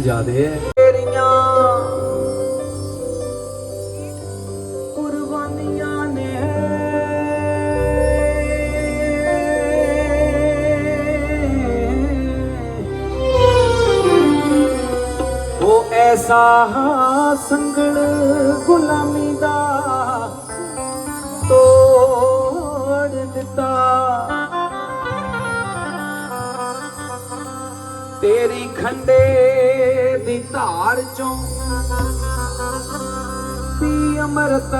ਜ਼ਿਆਦੇ ਹੈ। ਤੇਰੀ ਖੰਡੇ ਦੀ ਧਾਰ ਚੋਂ ਪੀ ਅਮਰਤ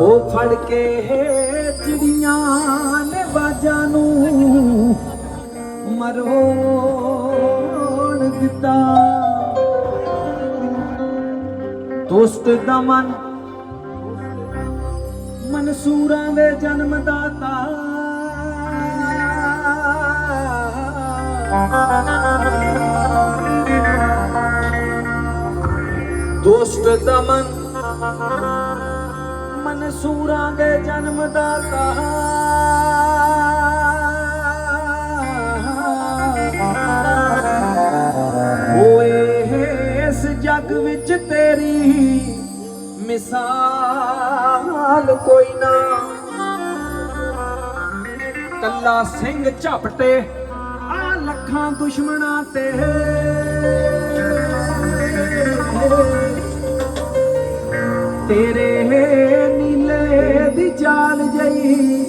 ਉਹ ਫੜ ਕੇ ਚਿੜੀਆਂ ਨੇ ਬਾਜਾਂ ਨੂੰ ਮਰੋਣ ਦਿੱਤਾ। ਦੋਸਤ ਦਮਨ ਮਨ ਮਨਸੂਰਾਂ ਦੇ ਜਨਮ ਦਾਤਾ ਦੋਸਤ ਦਾ ਮਨ ਮਨਸੂਰਾਂ ਦੇ ਜਨਮ ਦਾਤਾ ਓਏ ਇਸ ਜੱਗ ਵਿੱਚ ਤੇਰੀ ਮਿਸਾਲ ਕੋਈ ਨਾ। ਕੱਲਾ ਸਿੰਘ ਝਪਟੇ, ਆ ਲੱਖਾਂ ਦੁਸ਼ਮਣਾਂ ਤੇ। ਤੇਰੇ ਨੀਲੇ ਦੀ ਚਾਲ ਜਈ,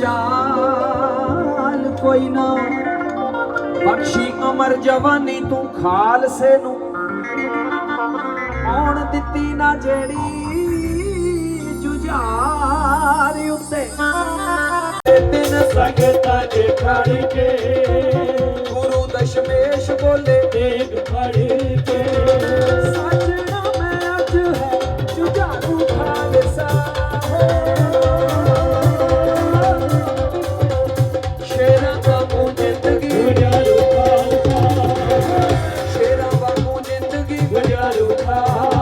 ਚਾਲ ਕੋਈ ਨਾ। ਬਖਸ਼ੀ ਅਮਰ ਜਵਾਨੀ ਤੂੰ ਖਾਲਸੇ ਨੂੰ। ਆਉਣ ਦਿੱਤੀ ਨਾ ਜਿਹੜੀ ਜੁਝਾਰ ਉੱਤੇ ਦਿਨ ਸੰਗਤਾਂ ਦੇ ਖੜ ਕੇ ਗੁਰੂ ਦਸ਼ਮੇਸ਼ ਬੋਲੇ ਦੇਖ ਫੜ ਕੇ ਸਾਜਣਾ ਮੈਂ ਅੱਜ ਹੈ ਜੁਝਾਰੂ ਖਾਲਸਾ ਸ਼ੇਰਾਂ ਵਾਂਗੂ ਜ਼ਿੰਦਗੀ ਗੁਜਾਰੂ ਖਾਲਸਾ ਸ਼ੇਰਾਂ ਵਾਂਗੂ ਜ਼ਿੰਦਗੀ ਗੁਜਾਰੂ ਖਾਲਸਾ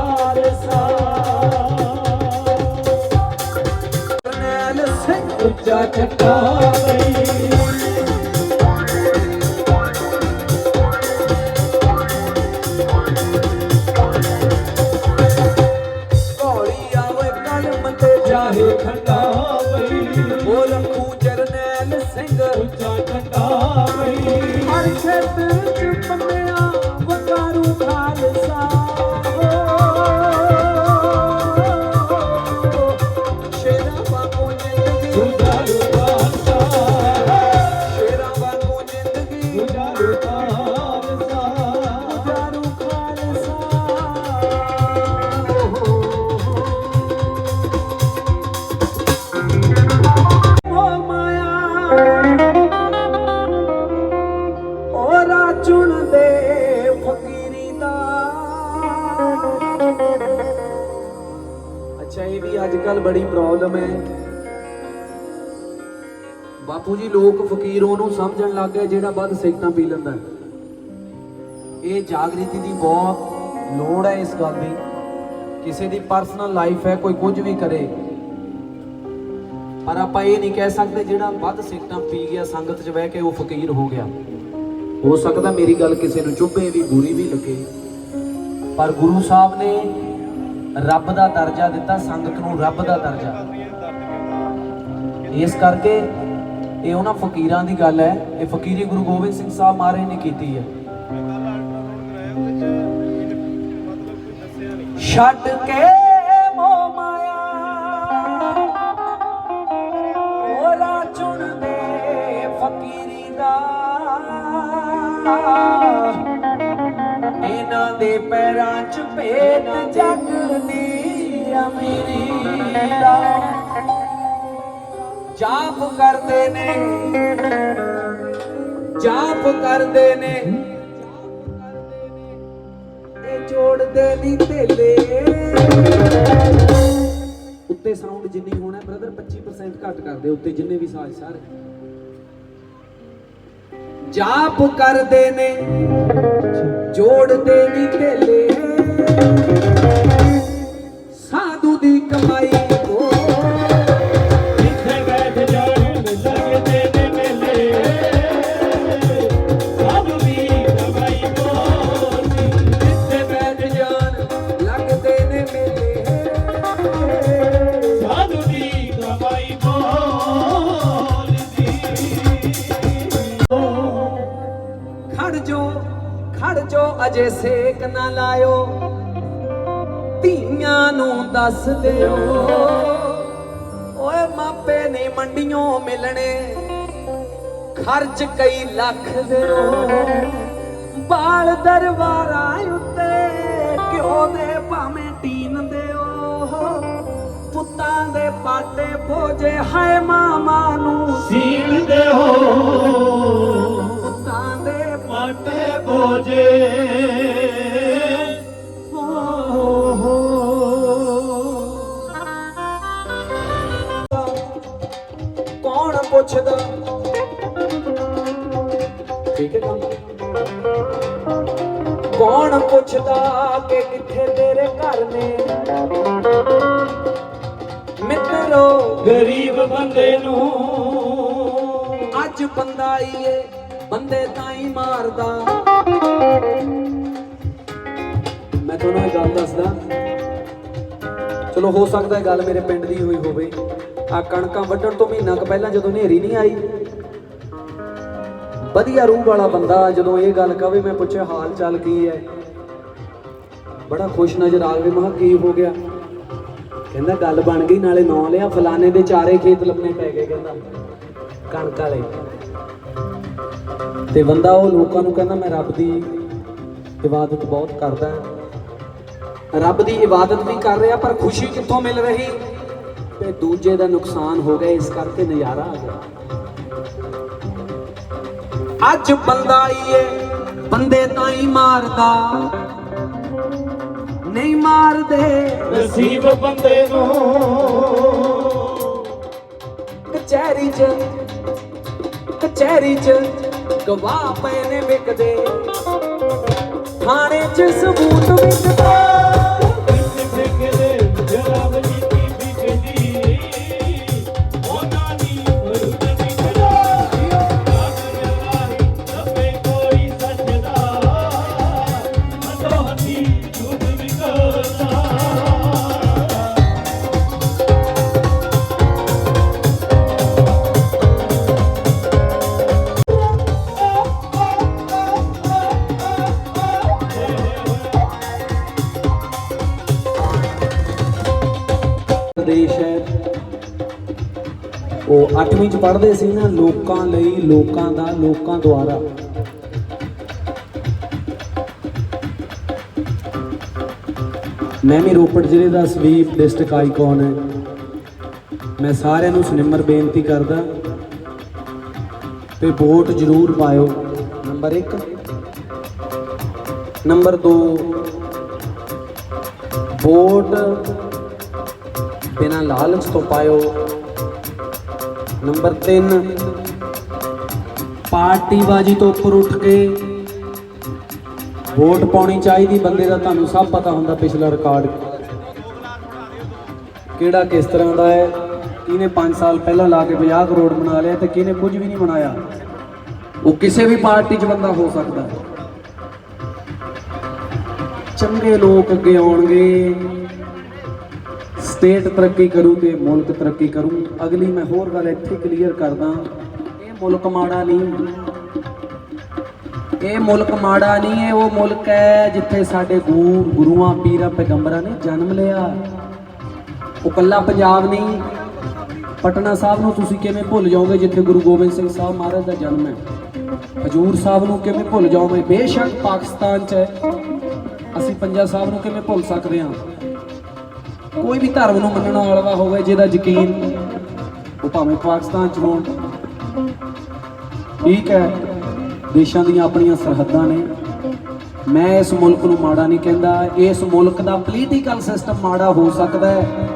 ਫਕੀਰ ਉਹਨੂੰ ਸਮਝਣ ਲੱਗ ਗਿਆ, ਜਿਹੜਾ ਵੱਧ ਸਿਗਰਟਾਂ ਪੀ ਲੈਂਦਾ ਇਹ ਜਾਗ੍ਰਿਤੀ ਦੀ ਬਹੁਤ ਲੋੜ ਹੈ ਇਸ ਗੱਲ ਦੀ। ਕਿਸੇ ਦੀ ਪਰਸਨਲ ਲਾਈਫ ਹੈ, ਕੋਈ ਕੁਝ ਵੀ ਕਰੇ। ਪਰ ਆਪਾਂ ਇਹ ਨਹੀਂ ਕਹਿ ਸਕਦੇ ਜਿਹੜਾ ਵੱਧ ਸਿਗਰਟਾਂ ਪੀ ਗਿਆ, ਸੰਗਤ 'ਚ ਬਹਿ ਕੇ ਉਹ ਫਕੀਰ ਹੋ ਗਿਆ। ਹੋ ਸਕਦਾ ਮੇਰੀ ਗੱਲ ਕਿਸੇ ਨੂੰ ਚੁੱਭੇ, ਵੀ ਬੁਰੀ ਵੀ ਲੱਗੇ। ਪਰ ਗੁਰੂ ਸਾਹਿਬ ਨੇ ਰੱਬ ਦਾ ਦਰਜਾ ਦਿੱਤਾ, ਸੰਗਤ ਨੂੰ ਰੱਬ ਦਾ ਦਰਜਾ। ਇਸ ਕਰਕੇ ਇਹ ਉਹਨਾਂ ਫਕੀਰਾਂ ਦੀ ਗੱਲ ਹੈ। ਇਹ ਫਕੀਰੀ ਗੁਰੂ ਗੋਬਿੰਦ ਸਿੰਘ ਸਾਹਿਬ ਮਹਾਰਾਜ ਨੇ ਕੀਤੀ ਹੈ। ਛੱਡ ਕੇ ਮੋਹ ਮਾਇਆ ਓਲਾ ਚੁਣਦੇ ਫਕੀਰੀ ਦਾ। ਇਹਨਾਂ ਦੇ ਪੈਰਾਂ 'ਚ ਭੇਦ ਜਗ ਦੀ ਅਮੀਰੀ ਦਾ। ਜਾਪ ਕਰਦੇ ਨੇ। ਜਾਪ ਕਰਦੇ ਨੇ। ਇਹ ਜੋੜਦੇ ਨਹੀਂ ਢੇਲੇ ਉੱਤੇ ਸਾਊਂਡ ਜਿੰਨੀ ਹੋਣਾ ਬ੍ਰਦਰ 25% ਘੱਟ ਕਰ ਦਿਓ। ਉੱਤੇ ਜਿੰਨੇ ਵੀ ਸਾਜ਼ ਸਾਰੇ। ਜਾਪ ਕਰਦੇ ਨੇ। ਜੋੜਦੇ ਨਹੀਂ ਢੇਲੇ ਸਾਧੂ ਦੀ ਕਮਾਈ ਲਾਇਓ। ਧੀਆਂ ਨੂੰ ਦੱਸ ਦਿਓ। ਓਏ ਮਾਪੇ ਨੇ ਮੰਡੀਆਂ ਮਿਲਣੇ। ਖਰਚ ਕਈ ਲੱਖ ਦਿਓ। ਬਾਲ ਦਰਬਾਰਾਂ ਉੱਤੇ ਕਿਉਂ ਦੇ ਭਾਵੇਂ ਟੀਨ ਦਿਓ। ਪੁੱਤਾਂ ਦੇ ਪਾਟੇ ਭੋਜੇ ਹਾਏ ਮਾਮਾ ਨੂੰ ਸੀਣ ਦੇ ਹੋ ਪੁੱਤਾਂ ਦੇ ਮਾਟੇ ਬੋਝੇ ਪੁੱਛਦਾ। ਠੀਕ ਹੈ ਕੰਮ ਕੌਣ ਪੁੱਛਦਾ ਕਿ ਕਿੱਥੇ ਤੇਰੇ ਘਰ ਨੇ? ਮਿੱਤਰੋ ਗਰੀਬ ਬੰਦੇ ਨੂੰ ਅੱਜ ਬੰਦਾ ਈਏ ਬੰਦੇ ਤਾਂ ਹੀ ਮਾਰਦਾ। ਮੈਂ ਤੁਹਾਨੂੰ ਇੱਕ ਗੱਲ ਦੱਸਦਾ। ਚਲੋ ਹੋ ਸਕਦਾ ਇਹ ਗੱਲ ਮੇਰੇ ਪਿੰਡ ਦੀ ਹੋਈ ਹੋਵੇ। ਆ ਕਣਕਾਂ ਵੱਢਣ ਤੋਂ ਮਹੀਨਾ ਕੁ ਪਹਿਲਾਂ ਜਦੋਂ ਹਨੇਰੀ ਨਹੀਂ ਆਈ, ਵਧੀਆ ਰੂਹ ਵਾਲਾ ਬੰਦਾ ਜਦੋਂ ਇਹ ਗੱਲ ਕਵੇ, ਮੈਂ ਪੁੱਛਿਆ, ਹਾਲ ਚਾਲ ਕੀ ਹੈ? ਬੜਾ ਖੁਸ਼ ਨਜ਼ਰ ਆ ਗਿਆ ਮੈਂ ਕਿਹਾ, ਕੀ ਹੋ ਗਿਆ? ਕਹਿੰਦਾ, ਗੱਲ ਬਣ ਗਈ, ਨਾਲੇ ਨਾਂ ਲਿਆ, ਫਲਾਣੇ ਦੇ ਚਾਰੇ ਖੇਤ ਲੱਭਣੇ ਪੈ ਗਏ, ਕਹਿੰਦਾ, ਕਣਕ ਵਾਲੇ। ਤੇ ਬੰਦਾ ਉਹ ਲੋਕਾਂ ਨੂੰ ਕਹਿੰਦਾ, ਮੈਂ ਰੱਬ ਦੀ ਇਬਾਦਤ ਬਹੁਤ ਕਰਦਾ। ਰੱਬ ਦੀ ਇਬਾਦਤ ਵੀ ਕਰ ਰਿਹਾ, ਪਰ ਖੁਸ਼ੀ ਕਿੱਥੋਂ ਮਿਲ ਰਹੀ? ਤੇ ਦੂਜੇ ਦਾ ਨੁਕਸਾਨ ਹੋ ਗਿਆ ਇਸ ਕਰਕੇ ਨਜ਼ਾਰਾ ਆ ਗਿਆ। ਅੱਜ ਬੰਦਾ ਈਏ ਬੰਦੇ ਤਾਂ ਹੀ ਮਾਰਦਾ। ਨਹੀਂ ਮਾਰਦੇ। ਨਸੀਬ ਬੰਦੇ ਨੂੰ। ਕਚਹਿਰੀ ਚ ਕਚਹਿਰੀ ਚ ਗਵਾਹ ਪਏ ਨੇ ਵਿਕਦੇ। ਥਾਣੇ ਚ ਸਬੂਤ ਵਿਕਦਾ 8ਵੀਂ ਚ ਪੜ੍ਹਦੇ ਸੀ ਨਾ, ਲੋਕਾਂ ਲਈ, ਲੋਕਾਂ ਦਾ, ਲੋਕਾਂ ਦੁਆਰਾ। ਮੈਂ ਵੀ ਰੋਪੜ ਜ਼ਿਲ੍ਹੇ ਦਾ ਸਵੀਪ ਡਿਸਟ੍ਰਿਕਟ ਆਈਕਨ ਹੈ। ਮੈਂ ਸਾਰਿਆਂ ਨੂੰ ਸੁਨਿਮਰ ਬੇਨਤੀ ਕਰਦਾ ਤੇ ਵੋਟ ਜ਼ਰੂਰ ਪਾਇਓ। ਨੰਬਰ 1 ਨੰਬਰ 2 ਵੋਟ ਬਿਨਾਂ ਲਾਲਚ ਤੋਂ ਪਾਇਓ। ਨੰਬਰ 3 ਪਾਰਟੀਬਾਜ਼ੀ ਤੋਂ ਉੱਪਰ ਉੱਠ ਕੇ ਵੋਟ ਪਾਉਣੀ ਚਾਹੀਦੀ ਬੰਦੇ ਦਾ, ਤੁਹਾਨੂੰ ਸਭ ਪਤਾ ਹੁੰਦਾ ਪਿਛਲਾ ਰਿਕਾਰਡ। ਕਿਹੜਾ ਕਿਸ ਤਰ੍ਹਾਂ ਦਾ ਹੈ? ਕਿਹਨੇ 5 ਸਾਲ ਪਹਿਲਾਂ ਲਾ ਕੇ 50 ਕਰੋੜ ਬਣਾ ਲਿਆ ਤੇ ਕਿਹਨੇ ਕੁਝ ਵੀ ਨਹੀਂ ਬਣਾਇਆ? ਉਹ ਕਿਸੇ ਵੀ ਪਾਰਟੀ 'ਚ ਬੰਦਾ ਹੋ ਸਕਦਾ। ਚੰਗੇ ਲੋਕ ਅੱਗੇ ਆਉਣਗੇ। ਸਟੇਟ ਤਰੱਕੀ ਕਰੂ ਤੇ ਮੁਲਕ ਤਰੱਕੀ ਕਰੂ। ਅਗਲੀ ਮੈਂ ਹੋਰ ਗੱਲ ਇੱਥੇ ਕਲੀਅਰ ਕਰਦਾ। ਇਹ ਮੁਲਕ ਮਾੜਾ ਨਹੀਂ। ਇਹ ਮੁਲਕ ਮਾੜਾ ਨਹੀਂ, ਇਹ ਉਹ ਮੁਲਕ ਹੈ ਜਿੱਥੇ ਸਾਡੇ ਗੁਰੂ ਗੁਰੂਆਂ, ਪੀਰਾਂ, ਪੈਗੰਬਰਾਂ ਨੇ ਜਨਮ ਲਿਆ। ਉਹ ਕੱਲਾ ਪੰਜਾਬ ਨਹੀਂ। ਪਟਨਾ ਸਾਹਿਬ ਨੂੰ ਤੁਸੀਂ ਕਿਵੇਂ ਭੁੱਲ ਜਾਓਗੇ ਜਿੱਥੇ ਗੁਰੂ ਗੋਬਿੰਦ ਸਿੰਘ ਸਾਹਿਬ ਮਹਾਰਾਜ ਦਾ ਜਨਮ ਹੈ? ਹਜੂਰ ਸਾਹਿਬ ਨੂੰ ਕਿਵੇਂ ਭੁੱਲ ਜਾਓਗੇ? ਬੇਸ਼ੱਕ ਪਾਕਿਸਤਾਨ 'ਚ ਹੈ। ਅਸੀਂ ਪੰਜਾ ਸਾਹਿਬ ਨੂੰ ਕਿਵੇਂ ਭੁੱਲ ਸਕਦੇ ਹਾਂ? ਕੋਈ ਵੀ ਧਰਮ ਨੂੰ ਮੰਨਣ ਵਾਲਾ ਹੋਵੇ ਜਿਹਦਾ ਯਕੀਨ ਉਹ ਭਾਵੇਂ ਪਾਕਿਸਤਾਨ ਚ ਹੋਣ। ਠੀਕ ਹੈ, ਦੇਸ਼ਾਂ ਦੀਆਂ ਆਪਣੀਆਂ ਸਰਹੱਦਾਂ ਨੇ। ਮੈਂ ਇਸ ਮੁਲਕ ਨੂੰ ਮਾੜਾ ਨਹੀਂ ਕਹਿੰਦਾ। ਇਸ ਮੁਲਕ ਦਾ ਪੋਲੀਟੀਕਲ ਸਿਸਟਮ ਮਾੜਾ ਹੋ ਸਕਦਾ ਹੈ।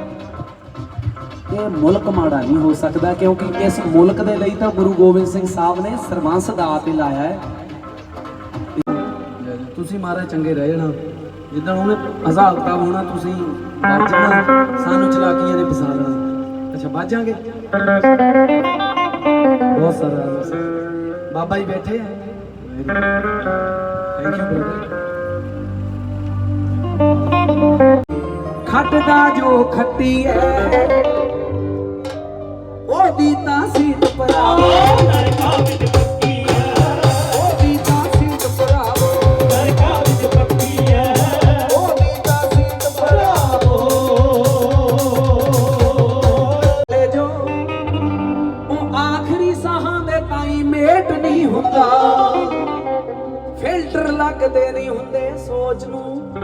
ਇਹ ਮੁਲਕ ਮਾੜਾ ਨਹੀਂ ਹੋ ਸਕਦਾ ਕਿਉਂਕਿ ਇਸ ਮੁਲਕ ਦੇ ਲਈ ਤਾਂ ਗੁਰੂ ਗੋਬਿੰਦ ਸਿੰਘ ਸਾਹਿਬ ਨੇ ਸਰਬੰਸ ਦਾ ਤੇ ਲਾਇਆ ਹੈ। ਤੁਸੀਂ ਮਹਾਰਾਜ ਚੰਗੇ ਰਹਿ ਜਾਣਾ। ਜਿੱਦਾਂ ਉਹਨੇ ਹਿਸਾਬ ਕਿਤਾਬ ਹੋਣਾ, ਤੁਸੀਂ ਕਰ ਸਾਨੂੰ ਚਲਾਕੀਆਂ ਨੇ ਫਸਾ ਲੈਣਾ ਅੱਛਾ ਬਾਜਾਂਗੇ ਬਹੁਤ ਸਾਰਾ ਬਾਬਾ ਜੀ ਬੈਠੇ ਆ। ਥੈਂਕ ਯੂ ਬ੍ਰਦਰ ਖੱਟਦਾ ਜੋ ਖੱਟੀ ਐ, ਉਹਦੀ ਤਾਂ ਸੀਟ ਭਰਾਵੋ ਨਰਕਾਂ ਵਿੱਚ ਲੱਗਦੇ ਨਹੀਂ ਹੁੰਦੇ ਸੋਚ ਨੂੰ।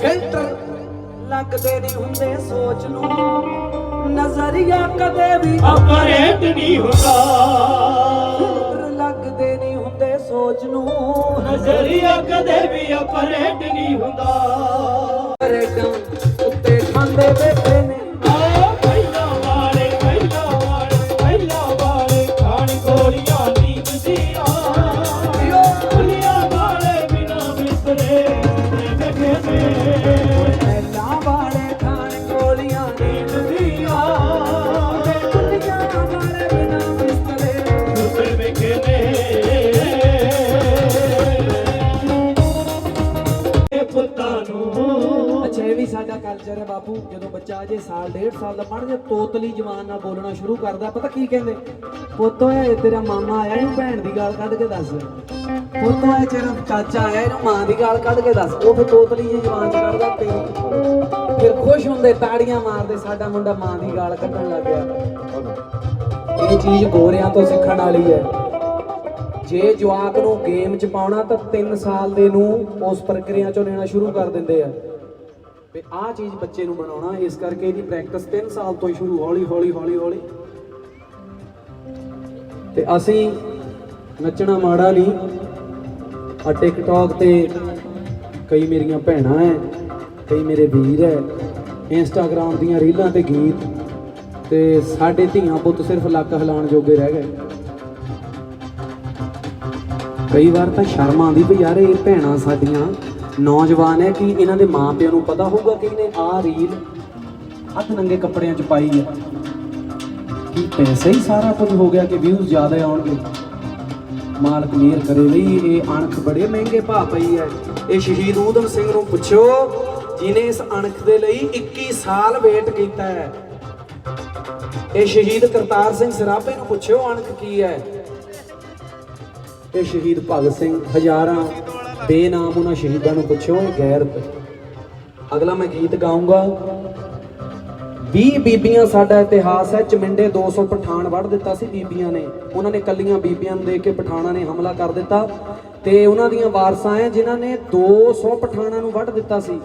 ਫਿਲਟਰ ਲੱਗਦੇ ਨਹੀਂ ਹੁੰਦੇ ਸੋਚ ਨੂੰ। ਨਜ਼ਰੀਆ ਕਦੇ ਵੀ ਅਪਰੇਟ ਨਹੀਂ ਹੁੰਦਾ। ਫਿਲਟਰ ਲੱਗਦੇ ਨਹੀਂ ਹੁੰਦੇ ਸੋਚ ਨੂੰ। ਨਜ਼ਰੀਆ ਕਦੇ ਵੀ ਅਪਰੇਟ ਨਹੀਂ ਹੁੰਦਾ। ਕਲਚਰ ਹੈ ਬਾਪੂ। ਜਦੋਂ ਬੱਚਾ ਜੇ ਸਾਲ, ਡੇਢ ਸਾਲ ਦਾ ਪੜ੍ਹ ਜੇ ਤੋਤਲੀ ਜ਼ਬਾਨ ਨਾਲ ਬੋਲਣਾ ਸ਼ੁਰੂ ਕਰਦਾ, ਪਤਾ ਕੀ ਕਹਿੰਦੇ? ਪੁੱਤ ਓਏ, ਤੇਰਾ ਮਾਮਾ ਆਇਆ, ਇਹਨੂੰ ਭੈਣ ਦੀ ਗਾਲ ਕੱਢ ਕੇ ਦੱਸ। ਪੁੱਤ ਓਏ, ਤੇਰਾ ਚਾਚਾ ਆਇਆ, ਇਹਨੂੰ ਮਾਂ ਦੀ ਗਾਲ ਕੱਢ ਕੇ ਦੱਸ। ਉਹ ਫਿਰ ਤੋਤਲੀ ਜੀ ਜ਼ਬਾਨ ਚ ਕੱਢਦਾ ਤੇ ਫਿਰ ਖੁਸ਼ ਹੁੰਦੇ, ਤਾੜੀਆਂ ਮਾਰਦੇ, ਸਾਡਾ ਮੁੰਡਾ ਮਾਂ ਦੀ ਗਾਲ ਕੱਢਣ ਲੱਗ ਗਿਆ। ਇਹ ਚੀਜ਼ ਗੋਰਿਆਂ ਤੋਂ ਸਿੱਖਣ ਵਾਲੀ ਹੈ। ਜੇ ਜਵਾਕ ਨੂੰ ਗੇਮ ਚ ਪਾਉਣਾ, ਤਾਂ 3 ਸਾਲ ਦੇ ਨੂੰ ਉਸ ਪ੍ਰਕਿਰਿਆ ਚੋਂ ਲੈਣਾ ਸ਼ੁਰੂ ਕਰ ਦਿੰਦੇ ਆ। ਵੀ ਆਹ ਚੀਜ਼ ਬੱਚੇ ਨੂੰ ਬਣਾਉਣਾ, ਇਸ ਕਰਕੇ ਇਹਦੀ ਪ੍ਰੈਕਟਿਸ 3 ਸਾਲ ਤੋਂ ਹੀ ਸ਼ੁਰੂ, ਹੌਲੀ ਹੌਲੀ ਹੌਲੀ ਹੌਲੀ। ਤੇ ਅਸੀਂ ਨੱਚਣਾ ਮਾੜਾ ਨਹੀਂ ਆ ਟਿਕਟੌਕ ਤੇ ਕਈ ਮੇਰੀਆਂ ਭੈਣਾਂ ਐ, ਕਈ ਮੇਰੇ ਵੀਰ ਐ। ਇੰਸਟਾਗ੍ਰਾਮ ਦੀਆਂ ਰੀਲਾਂ ਤੇ ਗੀਤ ਤੇ ਸਾਡੇ ਧੀਆਂ ਪੁੱਤ ਸਿਰਫ ਲੱਕ ਹਿਲਾਉਣ ਜੋਗੇ ਰਹਿ ਗਏ। ਕਈ ਵਾਰ ਤਾਂ ਸ਼ਰਮ ਆਉਂਦੀ ਵੀ ਯਾਰ ਇਹ ਭੈਣਾਂ ਸਾਡੀਆਂ ਨੌਜਵਾਨ ਹੈ ਕਿ ਇਹਨਾਂ ਦੇ ਮਾਪਿਆਂ ਨੂੰ ਪਤਾ ਹੋਊਗਾ ਕਿ ਇਹਨੇ ਆਹ ਰੀਲ ਹੱਥ ਨੰਗੇ ਕੱਪੜਿਆਂ 'ਚ ਪਾਈ ਹੈ। ਕਿ ਪੈਸਾ ਹੀ ਸਾਰਾ ਕੁਝ ਹੋ ਗਿਆ ਕਿ ਵਿਊਜ਼ ਜ਼ਿਆਦਾ ਆਉਣਗੇ? ਮਾਲਕ ਮਿਹਰ ਕਰੇ ਵੀ ਇਹ ਅਣਖ ਬੜੇ ਮਹਿੰਗੇ ਭਾਅ ਪਈ ਹੈ। ਇਹ ਸ਼ਹੀਦ ਊਧਮ ਸਿੰਘ ਨੂੰ ਪੁੱਛੋ ਜਿਨੇ ਇਸ ਅਣਖ ਦੇ ਲਈ 21 ਸਾਲ ਵੇਟ ਕੀਤਾ ਹੈ। ਇਹ ਸ਼ਹੀਦ ਕਰਤਾਰ ਸਿੰਘ ਸਰਾਭੇ ਨੂੰ ਪੁੱਛਿਓ ਅਣਖ ਕੀ ਹੈ? ਇਹ ਸ਼ਹੀਦ ਭਗਤ ਸਿੰਘ ਹਜ਼ਾਰਾਂ ਬੇਨਾਮ ਉਹਨਾਂ ਸ਼ਹੀਦਾਂ ਨੂੰ ਪੁੱਛਿਓ, ਇਹ ਗੈਰਤ ਅਗਲਾ ਮੈਂ ਗੀਤ ਗਾਉਂਗਾ 20 ਬੀਬੀਆਂ ਸਾਡਾ ਇਤਿਹਾਸ ਹੈ, ਚਮਿੰਡੇ 200 ਪਠਾਨ ਵੜ ਦਿੱਤਾ ਸੀ ਬੀਬੀਆਂ ਨੇ। ਉਹਨਾਂ ਨੇ ਕੱਲੀਆਂ ਬੀਬੀਆਂ ਨੂੰ ਦੇ ਕੇ ਪਠਾਨਾਂ ਨੇ ਹਮਲਾ ਕਰ ਦਿੱਤਾ। ਤੇ ਉਹਨਾਂ ਦੀਆਂ ਵਾਰਸਾਂ ਹੈ, ਜਿਨ੍ਹਾਂ ਨੇ 200 ਪਠਾਨਾਂ ਨੂੰ ਵੱਢ ਦਿੱਤਾ ਸੀ।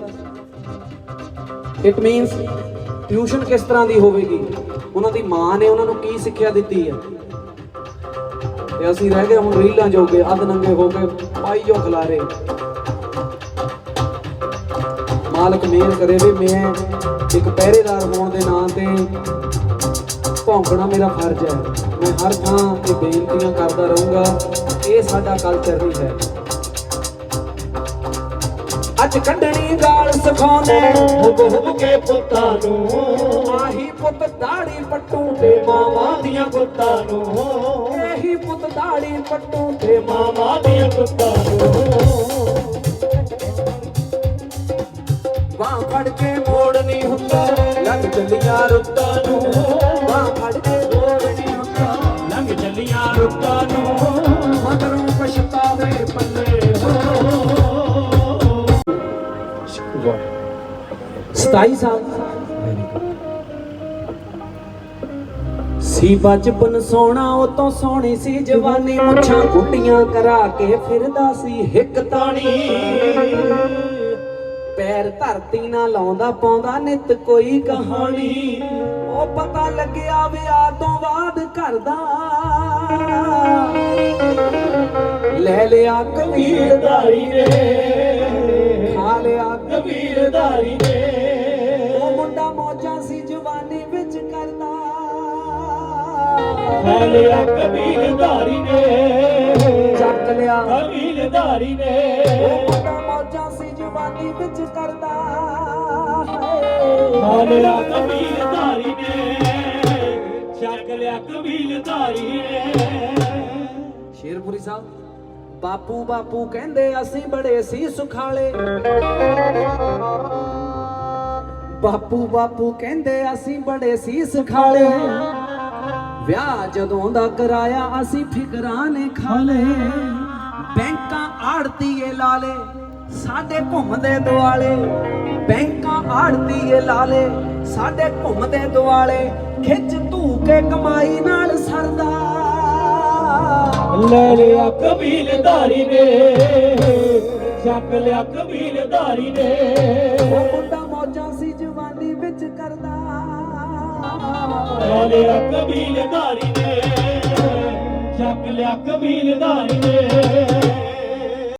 ਇਟ ਮੀਨਸ ਟਿਊਸ਼ਨ ਕਿਸ ਤਰ੍ਹਾਂ ਦੀ ਹੋਵੇਗੀ? ਉਹਨਾਂ ਦੀ ਮਾਂ ਨੇ ਉਹਨਾਂ ਨੂੰ ਕੀ ਸਿੱਖਿਆ ਦਿੱਤੀ ਹੈ? ਤੇ ਅਸੀਂ ਰਹਿ ਗਏ ਹੁਣ ਰੀਲਾਂ ਜੋਗੇ, ਅੱਧ ਨੰਗੇ ਹੋ ਕੇ ਪਾਈ ਜੋ ਖਲਾਰੇ। ਮਾਲਕ ਮਿਹਰ ਕਰੇ ਵੀ ਮੈਂ ਇੱਕ ਪਹਿਰੇਦਾਰ ਹੋਣ ਦੇ ਨਾਂ ਤੇ ਭੌਂਕਣਾ ਮੇਰਾ ਫਰਜ਼ ਹੈ। ਮੈਂ ਹਰ ਥਾਂ ਇਹ ਬੇਨਤੀਆਂ ਕਰਦਾ ਰਹੂੰਗਾ, ਇਹ ਸਾਡਾ ਕਲਚਰ ਨਹੀਂ ਹੈ। ਅੱਜ ਕੱਢਣੀ ਗਾਲ ਸਿਖਾਉਂਦੇ ਹੁਬ ਹੁਬ ਕੇ ਪੁੱਤਾਂ ਨੂੰ। ਆਹੀ ਪੁੱਤ ਦਾੜੀ ਪੱਟੂ ਤੇ ਮਾਵਾਂ ਦੀਆਂ ਪੁੱਤਾਂ ਨੂੰ। ਇਹੀ ਪੁੱਤ ਦਾੜੀ ਪੱਟੂ ਤੇ ਮਾਂ ਮਾਮਾ ਦੀਆਂ ਪੁੱਤਾਂ ਨੂੰ ਬਾਹ ਫੜ ਕੇ ਮੋੜ ਨਹੀਂ ਹੁੰਦਾ ਲੱਗ ਚੱਲੀਆਂ ਰੁੱਤਾਂ ਨੂੰ ਬਾਹ ਫੜ ਕੇ ਮੋੜ ਨਹੀਂ ਹੁੰਦਾ ਲੰਘ ਚੱਲੀਆਂ ਰੁੱਤਾਂ ਨੂੰ ਮਗਰੋਂ ਪਛਤਾਵੇ ਪੱਲੇ 27 ਸਾਲ ਸੀ ਬਚਪਨ ਸੋਹਣਾ, ਉਹ ਤੋਂ ਸੋਹਣੀ ਸੀ ਜਵਾਨੀ। ਮੁੱਛਾਂ ਗੁੱਟੀਆਂ ਕਰਾ ਕੇ ਫਿਰਦਾ ਸੀ ਹਿੱਕ ਤਾਣੀ। ਪੈਰ ਧਰਤੀ ਨਾਲ ਲਾਉਂਦਾ ਪਾਉਂਦਾ ਨਿਤ ਕੋਈ ਕਹਾਣੀ। ਉਹ ਪਤਾ ਲੱਗਿਆ ਵਿਆਹ ਤੋਂ ਬਾਅਦ ਕਰਦਾ। ਲੈ ਲਿਆ ਕਬੀਰਦਾਰੀ ਕਬੀਰਦਾਰੀ ਨੇ ਖਾ ਲਿਆ ਕਬੀਰਦਾਰੀ ਨੇ ਲਿਆ ਕਬੀਰਦਾਰੀ ਨੇ। ਚੱਕ ਲਿਆ। ਕਬੀਰਦਾਰੀ ਨੇ। ਉਹ ਮੁੰਡਾ ਮੌਜਾਂ ਸੀ ਜਵਾਨੀ ਵਿੱਚ ਕਰਦਾ ਲਿਆ ਕਬੀਰਦਾਰੀ ਨੇ। ਚੱਕ ਲਿਆ ਕਬੀਰਦਾਰੀ ਨੇ। ਸ਼ੇਰਪੁਰੀ ਸਾਹਿਬ ਬਾਪੂ ਬਾਪੂ ਕਹਿੰਦੇ ਅਸੀਂ ਬੜੇ ਸੀ ਸੁਖਾਲੇ। ਬਾਪੂ ਬਾਪੂ ਕਹਿੰਦੇ ਅਸੀਂ ਬੜੇ ਸੀ ਸੁਖਾਲੇ। ਵਿਆਹ ਜਦੋਂ ਦਾ ਕਰਾਇਆ ਅਸੀਂ ਫਿਕਰਾਂ ਨੇ ਖਾਲੇ ਬੈਂਕਾਂ ਆੜਤੀਏ ਲਾਲੇ ਸਾਡੇ ਘੁੰਮਦੇ ਦੁਆਲੇ। ਬੈਂਕਾਂ ਆੜਤੀਏ ਲਾਲੇ ਸਾਡੇ ਘੁੰਮਦੇ ਦੁਆਲੇ। ਖਿੱਚ ਧੂ ਕੇ ਕਮਾਈ ਨਾਲ ਸਰਦਾ। ਲੈ ਲਿਆ ਕਬੀਲਦਾਰੀ ਨੇ ਚੱਕ ਲਿਆ ਕਬੀਲਦਾਰੀ ਨੇ। ਲਿਆ ਕਬੀਲਦਾਰੀ ਨੇ ਚੱਕ ਲਿਆ ਕਬੀਲਦਾਰੀ ਨੇ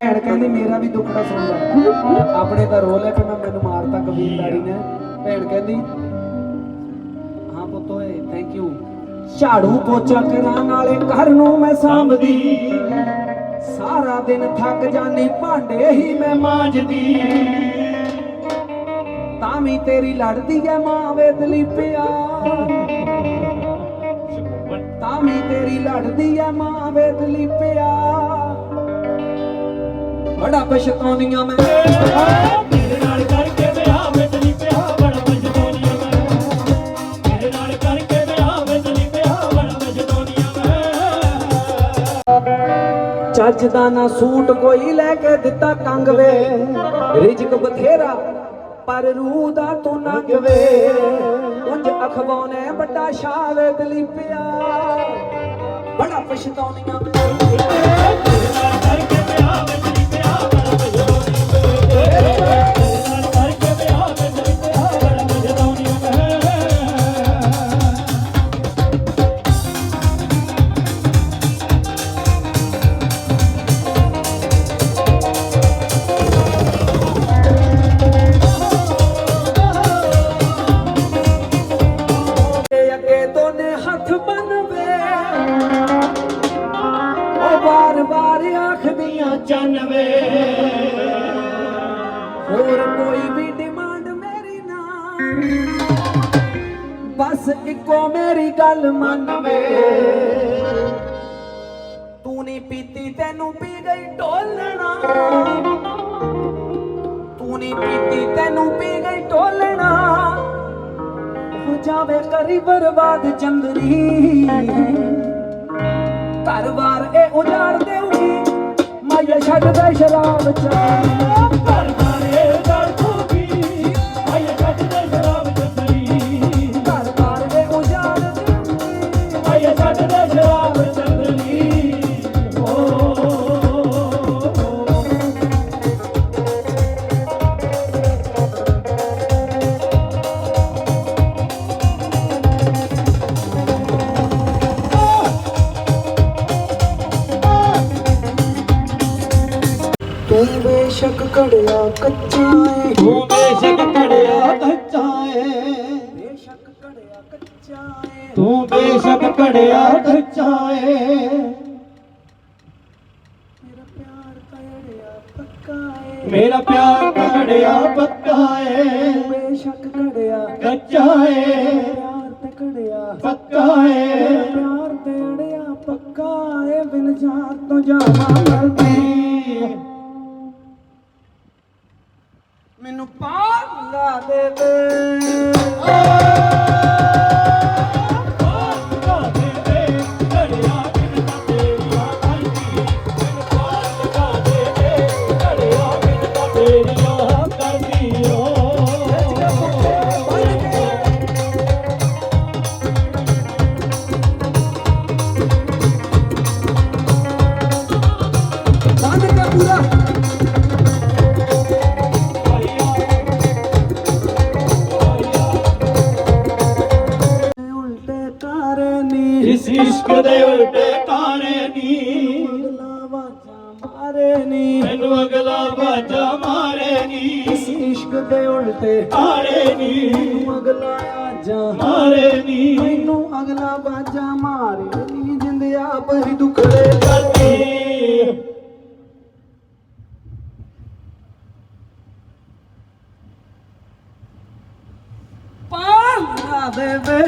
ਭੈਣ ਕਹਿੰਦੀ ਮੇਰਾ ਵੀ ਦੁੱਖੜਾ ਸੁਣ ਲੈ ਆਪਣੇ ਤਾਂ ਰੋਲ ਹੈ ਕਿ ਮੈਂ ਮੈਨੂੰ ਮਾਰਤਾ ਕਬੀਲਦਾਰੀ ਨੇ। ਭੈਣ ਕਹਿੰਦੀ, ਹਾਂ ਪੁੱਤ ਓਏ ਥੈਂਕ ਯੂ ਝਾੜੂ ਪੋਚਾ ਕਰਾਂ, ਨਾਲੇ ਘਰ ਨੂੰ ਮੈਂ ਸਾਂਭਦੀ। ਸਾਰਾ ਦਿਨ ਥੱਕ ਜਾਨੀ, ਭਾਂਡੇ ਹੀ ਮੈਂ ਮਾਂਜਦੀ। ਤਾਂ ਵੀ ਤੇਰੀ ਲੜਦੀ ਐ ਮਾਂ ਵੇ ਦਲੀਪਿਆ ਤਾਂ ਵੀ ਤੇਰੀ ਲੜਦੀ ਐ ਮਾਂ ਵੇ ਦਲੀਪਿਆ ਬੜਾ ਪਛਤਾਉਣੀਆਂ ਮੈਂ। ਤੇਰੇ ਨਾਲ ਕਰਕੇ ਵਿਆਹ ਵਿੱਚ ਨਹੀਂ ਪਿਆ ਬੜਾ ਮਜਦੂਰੀਆਂ ਮੈਂ। ਤੇਰੇ ਨਾਲ ਕਰਕੇ ਵਿਆਹ ਵਿੱਚ ਨਹੀਂ ਪਿਆ ਬੜਾ ਮਜਦੂਰੀਆਂ ਮੈਂ। ਚੱਜ ਦਾ ਨਾ ਸੂਟ ਕੋਈ ਲੈ ਕੇ ਦਿੱਤਾ ਕੰਗ ਵੇ। ਰਿਜਕ ਬਥੇਰਾ ਪਰ ਰੂਹ ਦਾ ਤੂੰ ਨੰਗ ਵੇ ਉਂਝ ਅਖਵਾਉਨੇ ਵੱਡਾ ਸ਼ਾਹ ਵੇ ਦਲੀਪਿਆ। ਬੜਾ ਪਛਤਾਉਣੀਆਂ ਮੈਂ। ਤੇਰੇ ਨਾਲ ਕਰਕੇ ਗਈ ਢੋਲਣਾ ਤੂੰ ਨਹੀਂ ਪੀਤੀ, ਤੈਨੂੰ ਪੀ ਗਈ ਢੋਲਣਾ ਹੋ ਜਾਵੇ ਕਰੀ ਬਰਬਾਦ ਚੰਦਰੀ ਘਰ-ਬਾਰ ਇਹ ਉਜਾੜ ਦੇਉਗੀ ਮਾਇਆ ਛੱਡ ਦੇ ਸ਼ਰਾਬ ਚਾਹ ਤੂੰ ਬੇਸ਼ੱਕ ਘੜਿਆ ਕੱਚਾ ਏ ਤੂੰ ਬੇਸ਼ੱਕ ਕੜਿਆ ਕੱਚਾ ਏ ਮੇਰਾ ਪਿਆਰ ਕੜਿਆ ਪੱਕਾ ਏ ਮੇਰਾ ਪਿਆਰ ਕੜਿਆ ਪੱਕਾ ਤੂੰ ਏ ਬੇਸ਼ੱਕ ਘੜਿਆ ਕੱਚਾ ਏ ਪਿਆਰ ਤੇ ਘੜਿਆ। ਪੱਕਾ ਏ ਪਿਆਰ ਤੇ ਅੜਿਆ ਪੱਕਾ ਏ ਬਿਨ ਜਾਨ ਤੋਂ ਜਾਵਾਂ ਮਰਦੀ। ਮੈਨੂੰ ਪਾਰ ਲਾ ਦੇ ਦੇ ਨੀ ਮੈਨੂੰ ਅਗਲਾ ਆਜਾ ਮਾਰੇ ਨੀ। ਮੈਨੂੰ ਅਗਲਾ ਬਾਜਾ ਮਾਰੇ ਨੀ ਜਿੰਦ ਆਪ ਹੀ ਦੁਖੜੇ ਕਰਦੀ ਪਾਲਾ ਦੇ ਵੇ